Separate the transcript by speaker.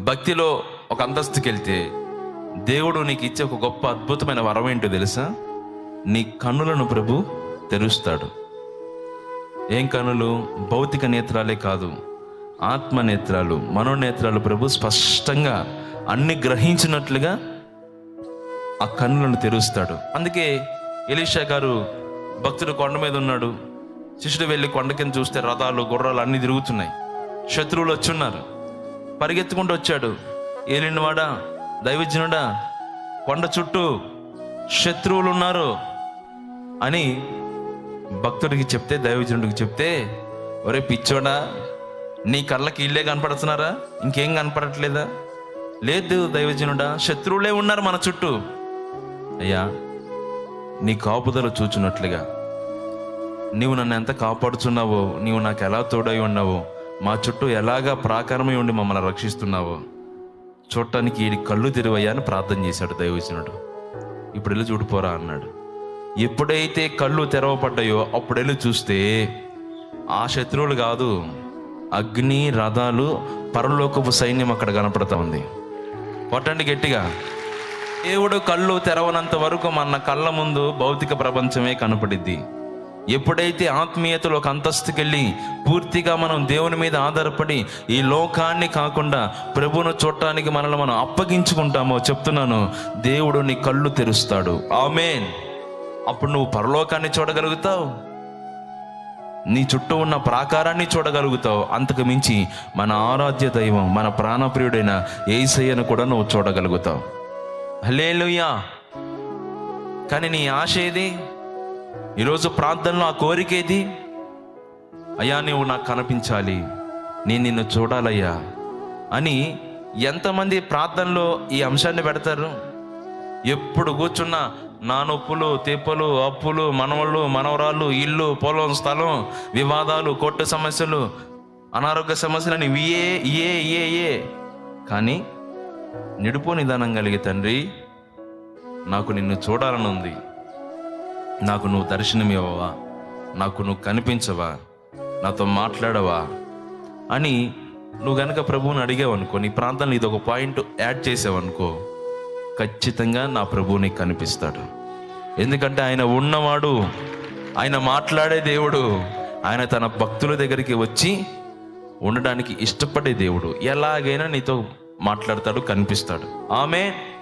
Speaker 1: భక్తిలో ఒక అంతస్తుకి వెళ్తే దేవుడు నీకు ఇచ్చే ఒక గొప్ప అద్భుతమైన వరం ఏంటో తెలుసా? నీ కన్నులను ప్రభు తెరుస్తాడు. ఏం కనులు భౌతిక నేత్రాలే కాదు ఆత్మ నేత్రాలు మనోనేత్రాలు ప్రభు స్పష్టంగా అన్ని గ్రహించినట్లుగా ఆ కన్నులను తెరుస్తాడు. అందుకే ఎలీషా గారు భక్తుడు కొండ మీద ఉన్నాడు. శిష్యుడు వెళ్ళి కొండ కింద చూస్తే రథాలు గుర్రాలు అన్నీ తిరుగుతున్నాయి. శత్రువులు వచ్చున్నారు. పరిగెత్తుకుంటూ వచ్చాడు. ఏలినవాడా దైవజ్ఞుడా కొండ చుట్టూ శత్రువులు ఉన్నారు అని భక్తుడికి చెప్తే దైవజనుడికి చెప్తే ఒరే పిచ్చోడా నీ కళ్ళకి ఇల్లే కనపడుతున్నారా? ఇంకేం కనపడట్లేదా? లేదు దైవజనుడా శత్రువులే ఉన్నారు మన చుట్టూ. అయ్యా నీ కాపుదల చూచున్నట్లుగా నీవు నన్ను ఎంత కాపాడుచున్నావో నీవు నాకు ఎలా తోడై ఉన్నావో మా చుట్టూ ఎలాగా ప్రాకారమై ఉండి మమ్మల్ని రక్షిస్తున్నావో చూడటానికి ఈ కళ్ళు తెరివయ్యా అని ప్రార్థన చేశాడు దైవజనుడు. ఇప్పుడు వెళ్ళి చూడిపోరా అన్నాడు. ఎప్పుడైతే కళ్ళు తెరవబడ్డాయో అప్పుడు వెళ్ళి చూస్తే ఆ శత్రువులు కాదు అగ్ని రథాలు పరలోకపు సైన్యం అక్కడ కనపడతా ఉంది. కొట్టండి గట్టిగా. దేవుడు కళ్ళు తెరవనంత వరకు మన కళ్ళ ముందు భౌతిక ప్రపంచమే కనపడిద్ది. ఎప్పుడైతే ఆత్మీయతలో ఒక అంతస్తుకెళ్ళి పూర్తిగా మనం దేవుని మీద ఆధారపడి ఈ లోకాన్ని కాకుండా ప్రభువును చూడటానికి మనల్ని మనం అప్పగించుకుంటామో చెప్తున్నాను దేవుడు నీ కళ్ళు తెరుస్తాడు. ఆమెన్. అప్పుడు నువ్వు పరలోకాన్ని చూడగలుగుతావు. నీ చుట్టూ ఉన్న ప్రాకారాన్ని చూడగలుగుతావు. అంతకు మించి మన ఆరాధ్య దైవం మన ప్రాణప్రియుడైన ఏసయ్యను కూడా నువ్వు చూడగలుగుతావు. హలేలుయా కానీ నీ ఆశ ఏది? ఈరోజు ప్రార్థనలో ఆ కోరిక ఏది అయ్యా నువ్వు నాకు కనిపించాలి. నేను నిన్ను చూడాలయ్యా అని ఎంతమంది ప్రార్థనలో ఈ అంశాన్ని పెడతారు? ఎప్పుడు కూర్చున్న నా నొప్పులు తెప్పలు అప్పులు మనవళ్ళు మనవరాళ్ళు ఇల్లు పొలం స్థలం వివాదాలు కొట్టు సమస్యలు అనారోగ్య సమస్యలని ఇయే ఇయే ఇయే ఇయే. కానీ నిడుపు నిదానం కలిగే తండ్రి నాకు నిన్ను చూడాలని ఉంది. నాకు నువ్వు దర్శనం ఇవ్వవా? నాకు నువ్వు కనిపించవా? నాతో మాట్లాడవా? అని నువ్వు గనక ప్రభువుని అడిగావనుకో నీ ప్రాంతంలో ఇది ఒక పాయింట్ యాడ్ చేసావనుకో ఖచ్చితంగా నా ప్రభువు నీకు కనిపిస్తాడు. ఎందుకంటే ఆయన ఉన్నవాడు ఆయన మాట్లాడే దేవుడు ఆయన తన భక్తుల దగ్గరికి వచ్చి ఉండడానికి ఇష్టపడే దేవుడు. ఎలాగైనా నీతో మాట్లాడతాడు కనిపిస్తాడు. ఆమె